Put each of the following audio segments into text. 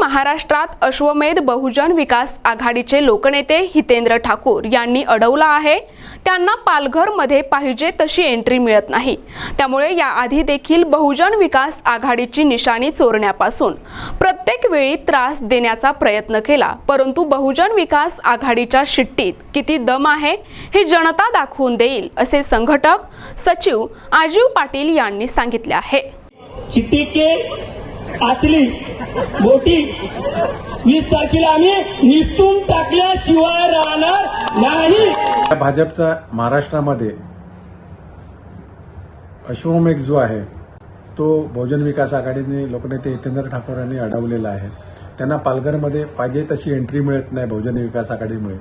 महाराष्ट्रात अश्वमेध बहुजन विकास आघाडीचे लोकनेते हितेंद्र ठाकूर यांनी अडवला आहे. त्यांना पालघरमध्ये पाहिजे तशी एंट्री मिळत नाही. त्यामुळे याआधी देखील बहुजन विकास आघाडीची निशाणी चोरण्यापासून प्रत्येक वेळी त्रास देण्याचा प्रयत्न केला. परंतु बहुजन विकास आघाडीच्या शिट्टीत किती दम आहे हे जनता दाखवून देईल असे संघटक सचिव आजीव पाटील यांनी सांगितले आहे. आतली मोठी वीस तारखेला आम्ही निसटून टाकल्याशिवाय राहणार नाही. भाजपचा महाराष्ट्रामध्ये अश्वमेघ जो आहे तो बहुजन विकास आघाडीने लोकनेते हितेंद्र ठाकूर यांनी अडवलेला आहे. त्यांना पालघरमध्ये पाहिजे तशी एंट्री मिळत नाही बहुजन विकास आघाडीमुळे.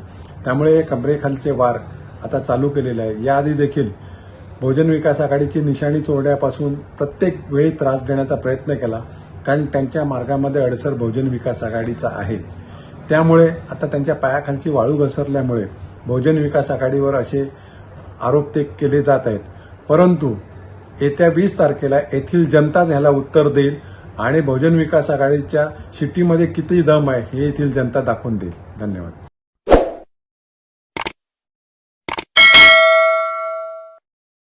त्यामुळे कमरेखालचे वार आता चालू केलेले आहे. याआधी देखील बहुजन विकास आघाडीची निशाणी चोरण्यापासून प्रत्येक वेळी त्रास देण्याचा प्रयत्न केला. कारण त्यांच्या मार्गामध्ये अडसर बहुजन विकास आघाडीचा आहे. त्यामुळे आता त्यांच्या पायाखालची वाळू घसरल्यामुळे बहुजन विकास आघाडीवर असे आरोप ते केले जात आहेत. परंतु येत्या वीस तारखेला येथील जनताच ह्याला उत्तर देईल आणि बहुजन विकास आघाडीच्या शिटीमध्ये किती दम आहे हे येथील जनता दाखवून देईल. धन्यवाद.